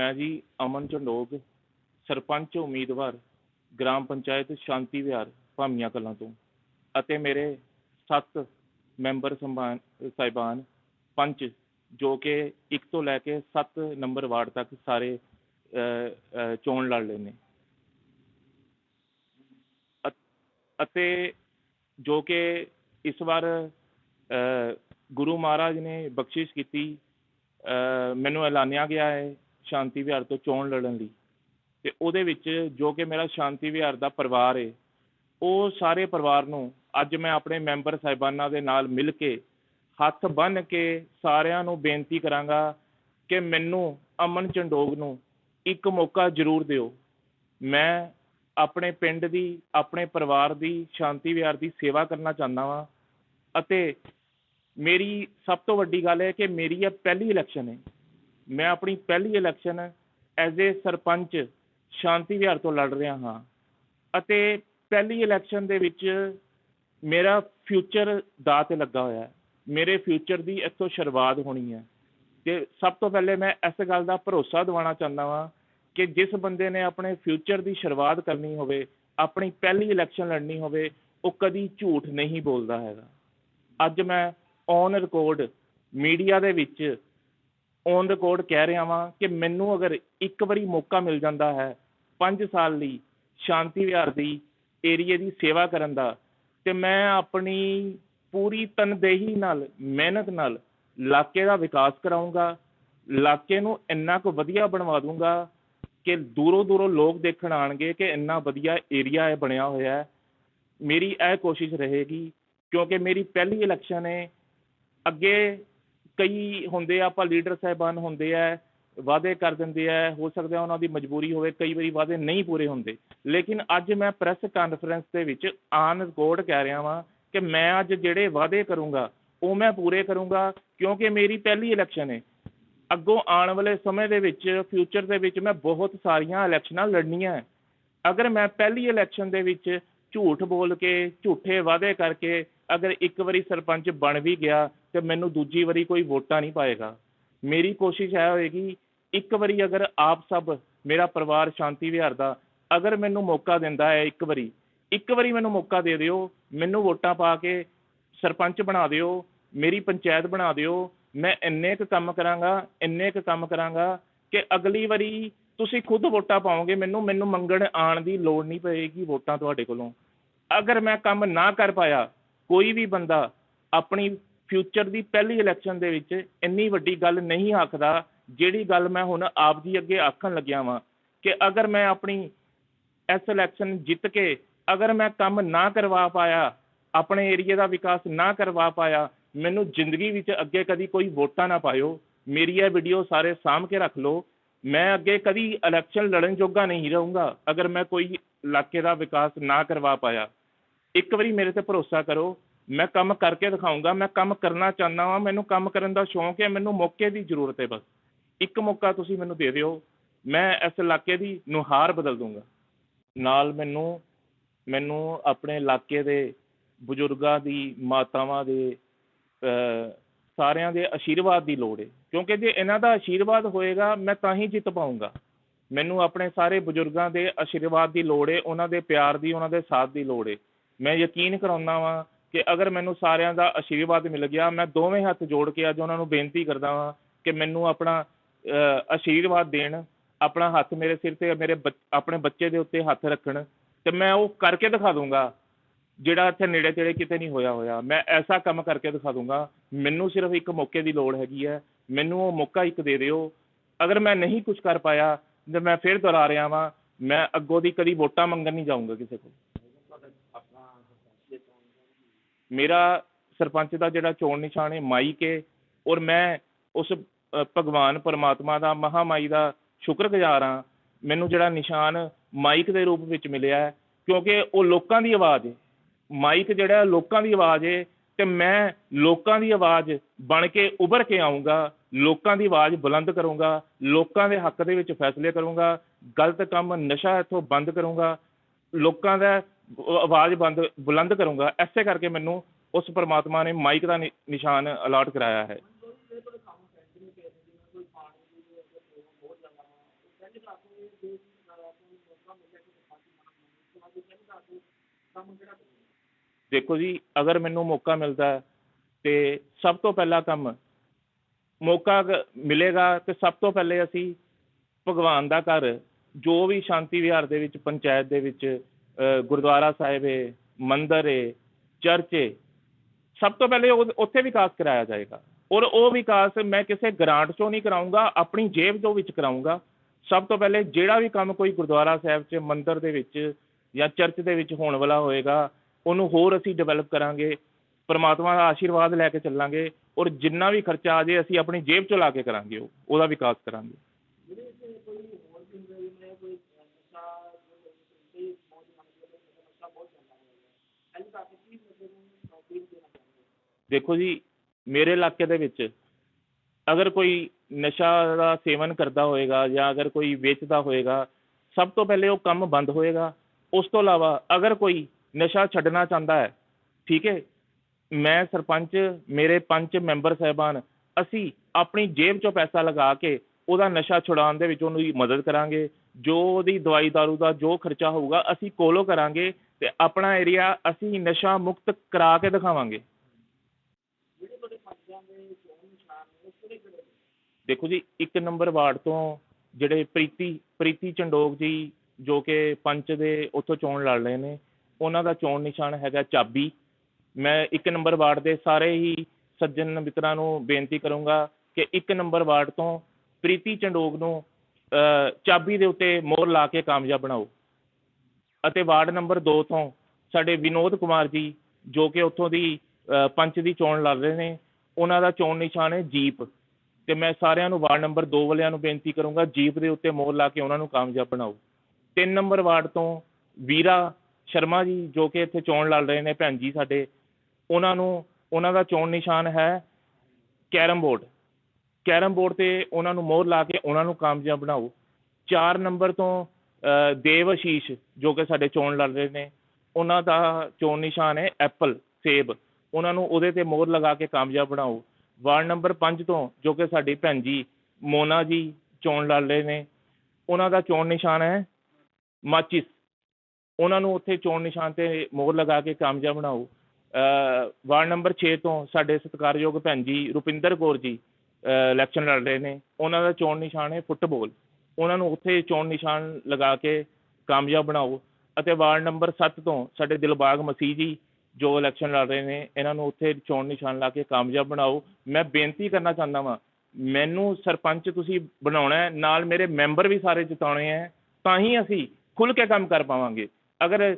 ਮੈਂ ਜੀ ਅਮਨ ਝੰਡੋਕ ਸਰਪੰਚ ਉਮੀਦਵਾਰ ਗ੍ਰਾਮ ਪੰਚਾਇਤ ਸ਼ਾਂਤੀ ਵਿਹਾਰ ਭਾਮੀਆਂ ਕਲਾਂ ਤੋਂ ਅਤੇ ਮੇਰੇ ਸੱਤ ਮੈਂਬਰ ਸੰਬਾਨ ਸਾਹਿਬਾਨ ਪੰਚ ਜੋ ਕਿ ਇੱਕ ਤੋਂ ਲੈ ਕੇ ਸੱਤ ਨੰਬਰ ਵਾਰਡ ਤੱਕ ਸਾਰੇ ਅ, ਚੋਣ ਲੜ ਰਹੇ ਨੇ। ਅਤੇ ਜੋ ਕਿ ਇਸ ਵਾਰ ਅ, ਗੁਰੂ ਮਹਾਰਾਜ ਨੇ ਬਖਸ਼ਿਸ਼ ਕੀਤੀ ਅ, ਮੈਨੂੰ ਐਲਾਨਿਆ ਗਿਆ ਹੈ ਸ਼ਾਂਤੀ ਵਿਹਾਰ ਤੋਂ ਚੋਣ ਲੜਨ ਲਈ। ਤੇ ਉਹਦੇ ਵਿੱਚ ਜੋ ਕਿ ਮੇਰਾ ਸ਼ਾਂਤੀ ਵਿਹਾਰ ਦਾ ਪਰਿਵਾਰ ਹੈ ਉਹ ਸਾਰੇ ਪਰਿਵਾਰ ਨੂੰ ਅੱਜ ਮੈਂ ਆਪਣੇ ਮੈਂਬਰ ਸਾਹਿਬਾਨਾਂ ਦੇ ਨਾਲ ਮਿਲ ਕੇ ਹੱਥ ਬੰਨ੍ਹ ਕੇ ਸਾਰਿਆਂ ਨੂੰ ਬੇਨਤੀ ਕਰਾਂਗਾ ਕਿ ਮੈਨੂੰ ਅਮਨ ਚੰਡੋਗ ਨੂੰ ਇੱਕ ਮੌਕਾ ਜ਼ਰੂਰ ਦਿਓ। ਮੈਂ ਆਪਣੇ ਪਿੰਡ ਦੀ, ਆਪਣੇ ਪਰਿਵਾਰ ਦੀ ਸ਼ਾਂਤੀ ਵਿਹਾਰ ਦੀ ਸੇਵਾ ਕਰਨਾ ਚਾਹੁੰਦਾ ਵਾਂ ਅਤੇ ਮੇਰੀ ਸਭ ਤੋਂ ਵੱਡੀ ਗੱਲ ਹੈ ਕਿ ਮੇਰੀ ਇਹ ਪਹਿਲੀ ਇਲੈਕਸ਼ਨ ਹੈ ਮੈਂ ਆਪਣੀ ਪਹਿਲੀ election as a sarpanch Shanti Vihar ਤੋਂ ਲੜ ਰਿਹਾ ਹਾਂ ਅਤੇ ਪਹਿਲੀ ਇਲੈਕਸ਼ਨ ਦੇ ਵਿੱਚ ਮੇਰਾ ਫਿਊਚਰ ਦਾਅ ਤੇ ਲੱਗਾ ਹੋਇਆ ਹੈ। ਮੇਰੇ ਫਿਊਚਰ ਦੀ ਇੱਥੋਂ ਸ਼ੁਰੂਆਤ ਹੋਣੀ ਹੈ। ਤੇ ਸਭ ਤੋਂ ਪਹਿਲੇ ਮੈਂ ਇਸ ਗੱਲ ਦਾ ਭਰੋਸਾ ਦਿਵਾਉਣਾ ਚਾਹੁੰਦਾ ਵਾਂ ਕਿ ਜਿਸ ਬੰਦੇ ਨੇ ਆਪਣੇ ਫਿਊਚਰ ਦੀ ਸ਼ੁਰੂਆਤ ਕਰਨੀ ਹੋਵੇ, ਆਪਣੀ ਪਹਿਲੀ ਇਲੈਕਸ਼ਨ ਲੜਨੀ ਹੋਵੇ, ਉਹ ਕਦੀ ਝੂਠ ਨਹੀਂ ਬੋਲਦਾ ਹੈਗਾ। ਅੱਜ ਮੈਂ ਔਨ ਰਿਕਾਰਡ ਮੀਡੀਆ ਦੇ ਵਿੱਚ ਔਨ ਰਿਕਾਰਡ ਕਹਿ ਰਿਹਾ ਵਾਂ ਕਿ ਮੈਨੂੰ ਅਗਰ ਇੱਕ ਵਾਰੀ ਮੌਕਾ ਮਿਲ ਜਾਂਦਾ ਹੈ ਪੰਜ ਸਾਲ ਲਈ ਸ਼ਾਂਤੀ ਵਿਹਾਰ ਦੀ ਏਰੀਏ ਦੀ ਸੇਵਾ ਕਰਨ ਦਾ, ਤੇ ਮੈਂ ਆਪਣੀ ਪੂਰੀ ਤਨਦੇਹੀ ਨਾਲ, ਮਿਹਨਤ ਨਾਲ ਇਲਾਕੇ ਦਾ ਵਿਕਾਸ ਕਰਾਉਂਗਾ ਇਲਾਕੇ ਨੂੰ ਇੰਨਾ ਕੁ ਵਧੀਆ ਬਣਵਾ ਦੂੰਗਾ ਕਿ ਦੂਰੋਂ ਦੂਰੋਂ ਲੋਕ ਦੇਖਣ ਆਣਗੇ ਕਿ ਇੰਨਾ ਵਧੀਆ ਏਰੀਆ ਹੈ ਬਣਿਆ ਹੋਇਆ ਹੈ। ਮੇਰੀ ਇਹ ਕੋਸ਼ਿਸ਼ ਰਹੇਗੀ ਕਿਉਂਕਿ ਮੇਰੀ ਪਹਿਲੀ ਇਲੈਕਸ਼ਨ ਹੈ ਅੱਗੇ ਕਈ ਹੁੰਦੇ ਆ, ਆਪਾਂ ਲੀਡਰ ਸਾਹਿਬਾਨ ਹੁੰਦੇ ਆ, ਵਾਅਦੇ ਕਰ ਦਿੰਦੇ ਆ, ਹੋ ਸਕਦਾ ਉਹਨਾਂ ਦੀ ਮਜਬੂਰੀ ਹੋਵੇ, ਕਈ ਵਾਰੀ ਵਾਅਦੇ ਨਹੀਂ ਪੂਰੇ ਹੁੰਦੇ। ਲੇਕਿਨ ਅੱਜ ਮੈਂ ਪ੍ਰੈਸ ਕਾਨਫਰੰਸ ਦੇ ਵਿੱਚ ਆਨ ਰਿਕਾਰਡ ਕਹਿ ਰਿਹਾ ਵਾਂ ਕਿ ਮੈਂ ਅੱਜ ਜਿਹੜੇ ਵਾਅਦੇ ਕਰੂੰਗਾ, ਉਹ ਮੈਂ ਪੂਰੇ ਕਰੂੰਗਾ, ਕਿਉਂਕਿ ਮੇਰੀ ਪਹਿਲੀ ਇਲੈਕਸ਼ਨ ਹੈ ਅੱਗੋਂ ਆਉਣ ਵਾਲੇ ਸਮੇਂ ਦੇ ਵਿੱਚ ਫਿਊਚਰ ਦੇ ਵਿੱਚ ਮੈਂ ਬਹੁਤ ਸਾਰੀਆਂ ਇਲੈਕਸ਼ਨਾਂ ਲੜਨੀਆਂ ਹੈ ਅਗਰ ਮੈਂ ਪਹਿਲੀ ਇਲੈਕਸ਼ਨ ਦੇ ਵਿੱਚ ਝੂਠ ਬੋਲ ਕੇ, ਝੂਠੇ ਵਾਅਦੇ ਕਰਕੇ ਅਗਰ ਇੱਕ ਵਾਰੀ ਸਰਪੰਚ ਬਣ ਵੀ ਗਿਆ ਕਿ ਮੈਨੂੰ ਦੂਜੀ ਵਾਰੀ ਕੋਈ ਵੋਟਾਂ ਨਹੀਂ ਪਾਏਗਾ। ਮੇਰੀ ਕੋਸ਼ਿਸ਼ ਇਹ ਹੋਏਗੀ, ਇੱਕ ਵਾਰੀ ਅਗਰ ਆਪ ਸਭ, ਮੇਰਾ ਪਰਿਵਾਰ ਸ਼ਾਂਤੀ ਵਿਹਾਰ ਦਾ, ਅਗਰ ਮੈਨੂੰ ਮੌਕਾ ਦਿੰਦਾ ਹੈ ਇੱਕ ਵਾਰੀ ਇੱਕ ਵਾਰੀ ਮੈਨੂੰ ਮੌਕਾ ਦੇ ਦਿਓ, ਮੈਨੂੰ ਵੋਟਾਂ ਪਾ ਕੇ ਸਰਪੰਚ ਬਣਾ ਦਿਓ, ਮੇਰੀ ਪੰਚਾਇਤ ਬਣਾ ਦਿਓ, ਮੈਂ ਇੰਨੇ ਕੁ ਕੰਮ ਕਰਾਂਗਾ, ਇੰਨੇ ਕੁ ਕੰਮ ਕਰਾਂਗਾ ਕਿ ਅਗਲੀ ਵਾਰੀ ਤੁਸੀਂ ਖੁਦ ਵੋਟਾਂ ਪਾਓਗੇ ਮੈਨੂੰ ਮੈਨੂੰ ਮੰਗਣ ਆਉਣ ਦੀ ਲੋੜ ਨਹੀਂ ਪਏਗੀ ਵੋਟਾਂ ਤੁਹਾਡੇ ਕੋਲੋਂ। ਅਗਰ ਮੈਂ ਕੰਮ ਨਾ ਕਰ ਪਾਇਆ, ਕੋਈ ਵੀ ਬੰਦਾ ਆਪਣੀ ਫਿਊਚਰ ਦੀ ਪਹਿਲੀ ਇਲੈਕਸ਼ਨ ਦੇ ਵਿੱਚ ਇੰਨੀ ਵੱਡੀ ਗੱਲ ਨਹੀਂ ਆਖਦਾ, ਜਿਹੜੀ ਗੱਲ ਮੈਂ ਹੁਣ ਆਪ ਜੀ ਅੱਗੇ ਆਖਣ ਲੱਗਿਆ ਵਾਂ ਕਿ ਅਗਰ ਮੈਂ ਆਪਣੀ ਇਸ ਇਲੈਕਸ਼ਨ ਜਿੱਤ ਕੇ ਅਗਰ ਮੈਂ ਕੰਮ ਨਾ ਕਰਵਾ ਪਾਇਆ, ਆਪਣੇ ਏਰੀਏ ਦਾ ਵਿਕਾਸ ਨਾ ਕਰਵਾ ਪਾਇਆ, ਮੈਨੂੰ ਜ਼ਿੰਦਗੀ ਵਿੱਚ ਅੱਗੇ ਕਦੀ ਕੋਈ ਵੋਟਾਂ ਨਾ ਪਾਇਓ, ਮੇਰੀ ਇਹ ਵੀਡੀਓ ਸਾਰੇ ਸਾਂਭ ਕੇ ਰੱਖ ਲਓ, ਮੈਂ ਅੱਗੇ ਕਦੀ ਇਲੈਕਸ਼ਨ ਲੜਨ ਜੋਗਾ ਨਹੀਂ ਰਹੂੰਗਾ, ਅਗਰ ਮੈਂ ਕੋਈ ਇਲਾਕੇ ਦਾ ਵਿਕਾਸ ਨਾ ਕਰਵਾ ਪਾਇਆ। ਇੱਕ ਵਾਰੀ ਮੇਰੇ ਤੇ ਭਰੋਸਾ ਕਰੋ ਮੈਂ ਕੰਮ ਕਰਕੇ ਦਿਖਾਊਂਗਾ ਮੈਂ ਕੰਮ ਕਰਨਾ ਚਾਹੁੰਦਾ ਵਾਂ ਮੈਨੂੰ ਕੰਮ ਕਰਨ ਦਾ ਸ਼ੌਂਕ ਹੈ ਮੈਨੂੰ ਮੌਕੇ ਦੀ ਜ਼ਰੂਰਤ ਹੈ ਬਸ। ਇੱਕ ਮੌਕਾ ਤੁਸੀਂ ਮੈਨੂੰ ਦੇ ਦਿਓ ਮੈਂ ਇਸ ਇਲਾਕੇ ਦੀ ਨੁਹਾਰ ਬਦਲ ਦੂੰਗਾ। ਨਾਲ ਮੈਨੂੰ ਮੈਨੂੰ ਆਪਣੇ ਇਲਾਕੇ ਦੇ ਬਜ਼ੁਰਗਾਂ ਦੀ ਮਾਤਾਵਾਂ ਦੇ ਅ, ਸਾਰਿਆਂ ਦੇ ਆਸ਼ੀਰਵਾਦ ਦੀ ਲੋੜ ਹੈ। ਕਿਉਂਕਿ ਜੇ ਇਹਨਾਂ ਦਾ ਆਸ਼ੀਰਵਾਦ ਹੋਏਗਾ ਮੈਂ ਤਾਂ ਹੀ ਜਿੱਤ ਪਾਊਂਗਾ। ਮੈਨੂੰ ਆਪਣੇ ਸਾਰੇ ਬਜ਼ੁਰਗਾਂ ਦੇ ਆਸ਼ੀਰਵਾਦ ਦੀ ਲੋੜ ਹੈ ਉਹਨਾਂ ਦੇ ਪਿਆਰ ਦੀ ਉਹਨਾਂ ਦੇ ਸਾਥ ਦੀ ਲੋੜ ਹੈ। ਮੈਂ ਯਕੀਨ ਕਰਾਉਂਦਾ ਵਾਂ ਕਿ ਅਗਰ ਮੈਨੂੰ ਸਾਰਿਆਂ ਦਾ ਆਸ਼ੀਰਵਾਦ ਮਿਲ ਗਿਆ ਮੈਂ ਦੋਵੇਂ ਹੱਥ ਜੋੜ ਕੇ ਅੱਜ ਉਹਨਾਂ ਨੂੰ ਬੇਨਤੀ ਕਰਦਾ ਵਾਂ ਕਿ ਮੈਨੂੰ ਆਪਣਾ ਅ, ਆਸ਼ੀਰਵਾਦ ਦੇਣ ਆਪਣਾ ਹੱਥ ਮੇਰੇ ਸਿਰ ਤੇ ਮੇਰੇ ਬੱਚ- ਆਪਣੇ ਬੱਚੇ ਦੇ ਉੱਤੇ ਹੱਥ ਰੱਖਣ ਤੇ ਮੈਂ ਉਹ ਕਰਕੇ ਦਿਖਾ ਦੂੰਗਾ ਜਿਹੜਾ ਇੱਥੇ ਨੇੜੇ ਤੇੜੇ ਕਿਤੇ ਨਹੀਂ ਹੋਇਆ ਹੋਇਆ। ਮੈਂ ਐਸਾ ਕੰਮ ਕਰਕੇ ਦਿਖਾ ਦੂੰਗਾ ਮੈਨੂੰ ਸਿਰਫ ਇੱਕ ਮੌਕੇ ਦੀ ਲੋੜ ਹੈਗੀ ਹੈ ਮੈਨੂੰ ਉਹ ਮੌਕਾ ਇੱਕ ਦੇ ਦਿਓ। ਅਗਰ ਮੈਂ ਨਹੀਂ ਕੁਝ ਕਰ ਪਾਇਆ ਤੇ ਮੈਂ ਫਿਰ ਦੁਹਰਾ ਰਿਹਾ ਵਾਂ ਮੈਂ ਅੱਗੋਂ ਦੀ ਕਦੀ ਵੋਟਾਂ ਮੰਗਣ ਨਹੀਂ ਜਾਊਂਗਾ ਕਿਸੇ ਕੋਲ। ਮੇਰਾ ਸਰਪੰਚ ਦਾ ਜਿਹੜਾ ਚੋਣ ਨਿਸ਼ਾਨ ਹੈ, ਮਾਈਕ ਹੈ ਔਰ ਮੈਂ ਉਸ ਭਗਵਾਨ ਪਰਮਾਤਮਾ ਦਾ, ਮਹਾਮਾਈ ਦਾ ਸ਼ੁਕਰਗੁਜ਼ਾਰ ਹਾਂ। ਮੈਨੂੰ ਜਿਹੜਾ ਨਿਸ਼ਾਨ ਮਾਈਕ ਦੇ ਰੂਪ ਵਿੱਚ ਮਿਲਿਆ ਹੈ, ਕਿਉਂਕਿ ਉਹ ਲੋਕਾਂ ਦੀ ਆਵਾਜ਼ ਹੈ। ਮਾਈਕ ਜਿਹੜਾ ਲੋਕਾਂ ਦੀ ਆਵਾਜ਼ ਹੈ ਤੇ ਮੈਂ ਲੋਕਾਂ ਦੀ ਆਵਾਜ਼ ਬਣ ਕੇ ਉੱਭਰ ਕੇ ਆਉਂਗਾ ਲੋਕਾਂ ਦੀ ਆਵਾਜ਼ ਬੁਲੰਦ ਕਰੂੰਗਾ, ਲੋਕਾਂ ਦੇ ਹੱਕ ਦੇ ਵਿੱਚ ਫੈਸਲੇ ਕਰੂੰਗਾ, ਗਲਤ ਕੰਮ, ਨਸ਼ਾ ਇੱਥੋਂ ਬੰਦ ਕਰੂੰਗਾ, ਲੋਕਾਂ ਦਾ ਆਵਾਜ਼ ਬੰਦ, ਬੁਲੰਦ ਕਰੂੰਗਾ। ਐਸੇ ਕਰਕੇ ਮੈਨੂੰ ਉਸ ਪਰਮਾਤਮਾ ਨੇ ਮਾਈਕ ਦਾ ਨਿ, ਨਿਸ਼ਾਨ ਅਲਾਟ ਕਰਾਇਆ ਹੈ। ਦੇਖੋ ਜੀ, ਅਗਰ ਮੈਨੂੰ ਮੌਕਾ ਮਿਲਦਾ ਤੇ ਸਭ ਤੋਂ ਪਹਿਲਾ ਕੰਮ ਮੌਕਾ ਮਿਲੇਗਾ ਤੇ ਸਭ ਤੋਂ ਪਹਿਲੇ ਅਸੀਂ ਭਗਵਾਨ ਦਾ ਘਰ, ਜੋ ਵੀ ਸ਼ਾਂਤੀ ਵਿਹਾਰ ਦੇ ਵਿੱਚ, ਪੰਚਾਇਤ ਦੇ ਵਿੱਚ ਗੁਰਦੁਆਰਾ ਸਾਹਿਬ ਹੈ, ਮੰਦਿਰ ਹੈ, ਚਰਚ ਹੈ। ਸਭ ਤੋਂ ਪਹਿਲੇ ਉੱਥੇ ਵਿਕਾਸ ਕਰਾਇਆ ਜਾਏਗਾ। ਔਰ ਉਹ ਵਿਕਾਸ ਮੈਂ ਕਿਸੇ ਗ੍ਰਾਂਟ ਚੋਂ ਨਹੀਂ ਕਰਾਊਂਗਾ ਆਪਣੀ ਜੇਬ ਤੋਂ ਵਿੱਚ ਕਰਾਊਂਗਾ ਸਭ ਤੋਂ ਪਹਿਲੇ ਜਿਹੜਾ ਵੀ ਕੰਮ ਕੋਈ ਗੁਰਦੁਆਰਾ ਸਾਹਿਬ 'ਚ, ਮੰਦਿਰ ਦੇ ਵਿੱਚ ਜਾਂ ਚਰਚ ਦੇ ਵਿੱਚ ਹੋਣ ਵਾਲਾ ਹੋਏਗਾ, ਉਹਨੂੰ ਹੋਰ ਅਸੀਂ ਡਿਵੈਲਪ ਕਰਾਂਗੇ, ਪਰਮਾਤਮਾ ਦਾ ਆਸ਼ੀਰਵਾਦ ਲੈ ਕੇ ਚੱਲਾਂਗੇ, ਔਰ ਜਿੰਨਾ ਵੀ ਖਰਚਾ ਆ ਜੇ ਅਸੀਂ ਆਪਣੀ ਜੇਬ 'ਚੋਂ ਲਾ ਕੇ ਕਰਾਂਗੇ, ਉਹ ਉਹਦਾ ਵਿਕਾਸ ਕਰਾਂਗੇ। ਦੇਖੋ ਜੀ, ਮੇਰੇ ਇਲਾਕੇ ਦੇ ਵਿੱਚ ਅਗਰ ਕੋਈ ਨਸ਼ਾ ਦਾ ਸੇਵਨ ਕਰਦਾ ਹੋਏਗਾ ਜਾਂ ਅਗਰ ਕੋਈ ਵੇਚਦਾ ਹੋਏਗਾ, ਸਭ ਤੋਂ ਪਹਿਲੇ ਉਹ ਕੰਮ ਬੰਦ ਹੋਏਗਾ। ਉਸ ਤੋਂ ਇਲਾਵਾ ਅਗਰ ਕੋਈ ਨਸ਼ਾ ਛੱਡਣਾ ਚਾਹੁੰਦਾ ਹੈ, ਠੀਕ ਹੈ, ਮੈਂ ਸਰਪੰਚ, ਮੇਰੇ ਪੰਚ ਮੈਂਬਰ ਸਾਹਿਬਾਨ, ਅਸੀਂ ਆਪਣੀ ਜੇਬ ਚੋਂ ਪੈਸਾ ਲਗਾ ਕੇ ਉਹਦਾ ਨਸ਼ਾ ਛੁਡਾਉਣ ਦੇ ਵਿੱਚ ਉਹਨੂੰ ਮਦਦ ਕਰਾਂਗੇ। ਜੋ ਉਹਦੀ ਦਵਾਈ ਦਾਰੂ ਦਾ ਜੋ ਖਰਚਾ ਹੋਊਗਾ, ਅਸੀਂ ਕੋਲੋਂ ਕਰਾਂਗੇ ਤੇ ਆਪਣਾ ਏਰੀਆ ਅਸੀਂ ਨਸ਼ਾ ਮੁਕਤ ਕਰਾ ਕੇ ਦਿਖਾਵਾਂਗੇ। ਦੇਖੋ ਜੀ ਇੱਕ ਨੰਬਰ ਵਾਰਡ ਤੋਂ ਜਿਹੜੇ ਪ੍ਰੀਤੀ ਪ੍ਰੀਤੀ ਚੰਡੋਕ ਜੀ ਜੋ ਕਿ ਪੰਚ ਦੇ ਉੱਥੋਂ ਚੋਣ ਲੜ ਰਹੇ ਨੇ ਉਹਨਾਂ ਦਾ ਚੋਣ ਨਿਸ਼ਾਨ ਹੈਗਾ ਚਾਬੀ। ਮੈਂ ਇੱਕ ਨੰਬਰ ਵਾਰਡ ਦੇ ਸਾਰੇ ਹੀ ਸੱਜਣ ਮਿੱਤਰਾਂ ਨੂੰ ਬੇਨਤੀ ਕਰੂੰਗਾ ਕਿ ਇੱਕ ਨੰਬਰ ਵਾਰਡ ਤੋਂ ਪ੍ਰੀਤੀ ਚੰਡੋਕ ਨੂੰ ਅ, ਚਾਬੀ ਦੇ ਉੱਤੇ ਮੋਹਰ ਲਾ ਕੇ ਕਾਮਯਾਬ ਬਣਾਓ। ਅਤੇ ਵਾਰਡ ਨੰਬਰ 2 ਤੋਂ ਸਾਡੇ ਵਿਨੋਦ ਕੁਮਾਰ ਜੀ ਜੋ ਕਿ ਉੱਥੋਂ ਦੀ ਅ, ਪੰਚ ਦੀ ਚੋਣ ਲੜ ਰਹੇ ਨੇ ਉਹਨਾਂ ਦਾ ਚੋਣ ਨਿਸ਼ਾਨ ਹੈ ਜੀਪ। ਤੇ ਮੈਂ ਸਾਰਿਆਂ ਨੂੰ ਵਾਰਡ ਨੰਬਰ 2 ਵਾਲਿਆਂ ਨੂੰ ਬੇਨਤੀ ਕਰੂੰਗਾ, ਜੀਪ ਦੇ ਉੱਤੇ ਮੋਹਰ ਲਾ ਕੇ ਉਹਨਾਂ ਨੂੰ ਕਾਮਯਾਬ ਬਣਾਓ। ਤਿੰਨ ਨੰਬਰ ਵਾਰਡ ਤੋਂ ਵੀਰਾ ਸ਼ਰਮਾ ਜੀ, ਜੋ ਕਿ ਇੱਥੇ ਚੋਣ ਲੜ ਰਹੇ ਨੇ ਭੈਣ ਜੀ ਸਾਡੇ, ਉਹਨਾਂ ਨੂੰ, ਉਹਨਾਂ ਦਾ ਚੋਣ ਨਿਸ਼ਾਨ ਹੈ ਕੈਰਮ ਬੋਰਡ। ਕੈਰਮ ਬੋਰਡ ਤੇ ਉਹਨਾਂ ਨੂੰ ਮੋਹਰ ਲਾ ਕੇ ਉਹਨਾਂ ਨੂੰ ਕਾਮਯਾਬ ਬਣਾਓ। 4 ਨੰਬਰ ਤੋਂ ਦੇਵ ਆਸ਼ੀਸ਼ ਜੋ ਕਿ ਸਾਡੇ ਚੋਣ ਲੜ ਰਹੇ ਨੇ, ਉਹਨਾਂ ਦਾ ਚੋਣ ਨਿਸ਼ਾਨ ਹੈ ਐਪਲ ਸੇਬ। ਉਹਨਾਂ ਨੂੰ ਉਹਦੇ ਤੇ ਮੋਹਰ ਲਗਾ ਕੇ ਕਾਮਯਾਬ ਬਣਾਓ। ਵਾਰਡ ਨੰਬਰ ਪੰਜ ਤੋਂ ਜੋ ਕਿ ਸਾਡੀ ਭੈਣ ਜੀ ਮੋਨਾ ਜੀ ਚੋਣ ਲੜ ਰਹੇ ਨੇ, ਉਹਨਾਂ ਦਾ ਚੋਣ ਨਿਸ਼ਾਨ ਹੈ ਮਾਚਿਸ। ਉਹਨਾਂ ਨੂੰ ਉੱਥੇ ਚੋਣ ਨਿਸ਼ਾਨ ਤੇ ਮੋਹਰ ਲਗਾ ਕੇ ਕਾਮਯਾਬ ਬਣਾਓ। ਵਾਰਡ ਨੰਬਰ 6 ਤੋਂ ਸਾਡੇ ਸਤਿਕਾਰਯੋਗ ਭੈਣ ਜੀ ਰੁਪਿੰਦਰ ਕੌਰ ਜੀ ਇਲੈਕਸ਼ਨ ਲੜ ਰਹੇ ਨੇ। ਉਹਨਾਂ ਦਾ ਚੋਣ ਨਿਸ਼ਾਨ ਹੈ ਫੁੱਟਬਾਲ। ਉਹਨਾਂ ਨੂੰ ਉੱਥੇ ਚੋਣ ਨਿਸ਼ਾਨ ਲਗਾ ਕੇ ਕਾਮਯਾਬ ਬਣਾਓ। ਅਤੇ ਵਾਰਡ ਨੰਬਰ 7 ਤੋਂ ਸਾਡੇ ਦਿਲਬਾਗ ਮਸੀਹ ਜੀ ਜੋ ਇਲੈਕਸ਼ਨ ਲੜ ਰਹੇ ਨੇ, ਇਹਨਾਂ ਨੂੰ ਉੱਥੇ ਚੋਣ ਨਿਸ਼ਾਨ ਲਾ ਕੇ ਕਾਮਯਾਬ ਬਣਾਓ। ਮੈਂ ਬੇਨਤੀ ਕਰਨਾ ਚਾਹੁੰਦਾ ਵਾਂ, ਮੈਨੂੰ ਸਰਪੰਚ ਤੁਸੀਂ ਬਣਾਉਣਾ ਨਾਲ ਮੇਰੇ ਮੈਂਬਰ ਵੀ ਸਾਰੇ ਜਿਤਾਉਣੇ ਹੈ, ਤਾਂ ਹੀ ਅਸੀਂ ਖੁੱਲ ਕੇ ਕੰਮ ਕਰ ਪਾਵਾਂਗੇ। ਅਗਰ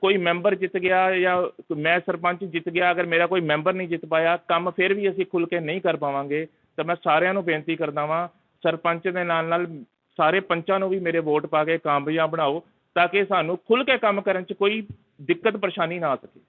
ਕੋਈ ਮੈਂਬਰ ਜਿੱਤ ਗਿਆ ਜਾਂ ਮੈਂ ਸਰਪੰਚ ਜਿੱਤ ਗਿਆ, ਅਗਰ ਮੇਰਾ ਕੋਈ ਮੈਂਬਰ ਨਹੀਂ ਜਿੱਤ ਪਾਇਆ, ਕੰਮ ਫਿਰ ਵੀ ਅਸੀਂ ਖੁੱਲ ਕੇ ਨਹੀਂ ਕਰ ਪਾਵਾਂਗੇ, ਤਾਂ ਮੈਂ ਸਾਰਿਆਂ ਨੂੰ ਬੇਨਤੀ ਕਰਦਾ ਵਾਂ, ਸਰਪੰਚ ਦੇ ਨਾਲ ਨਾਲ ਸਾਰੇ ਪੰਚਾਂ ਨੂੰ ਵੀ ਮੇਰੇ ਵੋਟ ਪਾ ਕੇ ਕਾਮਯਾਬ ਬਣਾਓ, ਤਾਂ ਕਿ ਸਾਨੂੰ ਖੁੱਲ ਕੇ ਕੰਮ ਕਰਨ 'ਚ ਕੋਈ ਦਿੱਕਤ ਪਰੇਸ਼ਾਨੀ ਨਾ ਆ ਸਕੇ।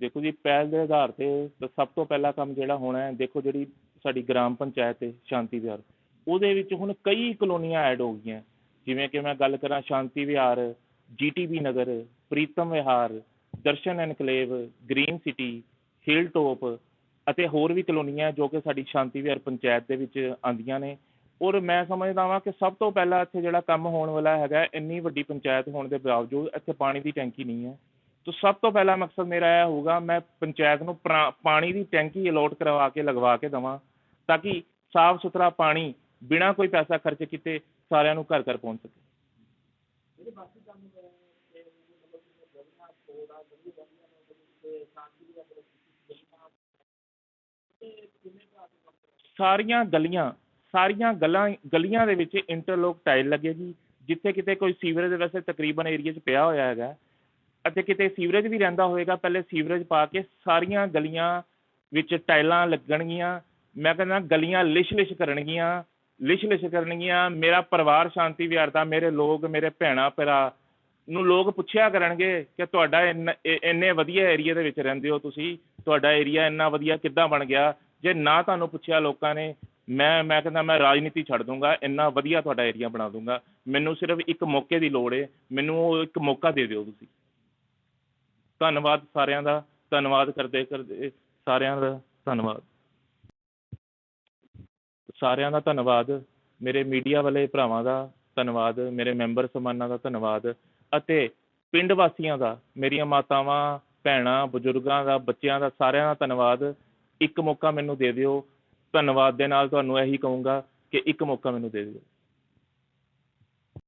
ਦੇਖੋ ਜੀ, ਪਹਿਲ ਦੇ ਆਧਾਰ ਤੇ ਸਭ ਤੋਂ ਪਹਿਲਾ ਕੰਮ ਜਿਹੜਾ ਹੋਣਾ ਹੈ, ਦੇਖੋ ਜਿਹੜੀ ਸਾਡੀ ਗ੍ਰਾਮ ਪੰਚਾਇਤ ਹੈ, ਸ਼ਾਂਤੀ ਵਿਹਾਰ। ਉਹਦੇ ਵਿੱਚ ਹੁਣ ਕਈ ਕਲੋਨੀਆਂ ਐਡ ਹੋ ਗਈਆਂ। ਜਿਵੇਂ ਕਿ ਮੈਂ ਗੱਲ ਕਰਾਂ ਸ਼ਾਂਤੀ ਵਿਹਾਰ GTB Nagar, Pritam Vihar, Darshan enclave green city hill top ਅਤੇ ਹੋਰ ਵੀ ਕਲੋਨੀਆਂ ਜੋ ਕਿ ਸਾਡੀ ਸ਼ਾਂਤੀ ਵਿਹਾਰ ਪੰਚਾਇਤ ਦੇ ਵਿੱਚ ਆਉਂਦੀਆਂ ਨੇ। ਔਰ ਮੈਂ ਸਮਝਦਾ ਵਾਂ ਕਿ ਸਭ ਤੋਂ ਪਹਿਲਾਂ ਇੱਥੇ ਜਿਹੜਾ ਕੰਮ ਹੋਣ ਵਾਲਾ ਹੈਗਾ ਇੰਨੀ ਵੱਡੀ ਪੰਚਾਇਤ ਹੋਣ ਦੇ ਬਾਵਜੂਦ ਇੱਥੇ ਪਾਣੀ ਦੀ ਟੈਂਕੀ ਨਹੀਂ ਹੈ। ਤਾਂ ਸਭ ਤੋਂ ਪਹਿਲਾ ਮਕਸਦ ਮੇਰਾ ਇਹ ਹੋਊਗਾ ਮੈਂ ਪੰਚਾਇਤ ਨੂੰ ਪ੍ਰਾ- ਪਾਣੀ ਦੀ ਟੈਂਕੀ ਅਲੋਟ ਕਰਵਾ ਕੇ ਲਗਵਾ ਕੇ ਦੇਵਾਂ ਤਾਂ ਕਿ ਸਾਫ਼ ਸੁਥਰਾ ਪਾਣੀ ਬਿਨਾਂ ਕੋਈ ਪੈਸਾ ਖਰਚ ਕੀਤੇ ਸਾਰਿਆਂ ਨੂੰ ਘਰ ਘਰ ਪਹੁੰਚ ਸਕੇ ਸਾਰੀਆਂ ਗਲੀਆਂ ਸਾਰੀਆਂ ਗਲਾਂ, ਗਲੀਆਂ ਦੇ ਵਿੱਚ ਇੰਟਰਲੋਕ ਟਾਈਲ ਲੱਗੇਗੀ ਜਿੱਥੇ ਕਿਤੇ ਕੋਈ ਸੀਵਰੇਜ ਵੈਸੇ ਤਕਰੀਬਨ ਏਰੀਆ 'ਚ ਪਿਆ ਹੋਇਆ ਹੈਗਾ, ਅਤੇ ਕਿਤੇ ਸੀਵਰੇਜ ਵੀ ਰਹਿੰਦਾ ਹੋਏਗਾ, ਪਹਿਲੇ ਸੀਵਰੇਜ ਪਾ ਕੇ ਸਾਰੀਆਂ ਗਲੀਆਂ ਵਿੱਚ ਟਾਈਲਾਂ ਲੱਗਣਗੀਆਂ, ਮੈਂ ਕਹਿੰਦਾ ਗਲੀਆਂ ਲਿਸ਼ ਲਿਸ਼ ਕਰਨਗੀਆਂ ਲਿਸ਼ ਲਿਸ਼ ਕਰਨਗੀਆਂ, ਮੇਰਾ ਪਰਿਵਾਰ ਸ਼ਾਂਤੀ ਵਿਹਾਰ ਮੇਰੇ ਲੋਕ, ਮੇਰੇ ਭੈਣਾਂ, ਭਰਾ ਨੂੰ ਲੋਕ ਪੁੱਛਿਆ ਕਰਨਗੇ ਕਿ ਤੁਹਾਡਾ ਇੰਨ- ਇੰਨੇ ਵਧੀਆ ਏਰੀਆ ਦੇ ਵਿੱਚ ਰਹਿੰਦੇ ਹੋ ਤੁਸੀਂ, ਤੁਹਾਡਾ ਏਰੀਆ ਇੰਨਾ ਵਧੀਆ ਕਿੱਦਾਂ ਬਣ ਗਿਆ, ਜੇ ਨਾ ਤੁਹਾਨੂੰ ਪੁੱਛਿਆ ਲੋਕਾਂ ਨੇ ਮੈਂ ਮੈਂ ਕਹਿੰਦਾ ਮੈਂ ਰਾਜਨੀਤੀ ਛੱਡ ਦੂੰਗਾ, ਇੰਨਾ ਵਧੀਆ ਤੁਹਾਡਾ ਏਰੀਆ ਬਣਾ ਦੂੰਗਾ। ਮੈਨੂੰ ਸਿਰਫ ਇੱਕ ਮੌਕੇ ਦੀ ਲੋੜ ਹੈ ਮੈਨੂੰ ਉਹ ਇੱਕ ਮੌਕਾ ਦੇ ਦਿਓ ਤੁਸੀਂ। ਧੰਨਵਾਦ ਸਾਰਿਆਂ ਦਾ, ਧੰਨਵਾਦ ਕਰਦੇ ਕਰਦੇ, ਸਾਰਿਆਂ ਦਾ ਧੰਨਵਾਦ। ਸਾਰਿਆਂ ਦਾ ਧੰਨਵਾਦ, ਮੇਰੇ ਮੀਡੀਆ ਵਾਲੇ ਭਰਾਵਾਂ ਦਾ ਧੰਨਵਾਦ, ਮੇਰੇ ਮੈਂਬਰ ਸਮਾਨਾਂ ਦਾ ਧੰਨਵਾਦ, ਅਤੇ ਪਿੰਡ ਵਾਸੀਆਂ ਦਾ, ਮੇਰੀਆਂ ਮਾਤਾਵਾਂ, ਭੈਣਾਂ, ਬਜ਼ੁਰਗਾਂ ਦਾ, ਬੱਚਿਆਂ ਦਾ ਸਾਰਿਆਂ ਦਾ ਧੰਨਵਾਦ। ਇੱਕ ਮੌਕਾ ਮੈਨੂੰ ਦੇ ਦਿਓ ਧੰਨਵਾਦ ਦੇ ਨਾਲ ਤੁਹਾਨੂੰ ਇਹੀ ਕਹੂੰਗਾ ਕਿ ਇੱਕ ਮੌਕਾ ਮੈਨੂੰ ਦੇ ਦਿਓ।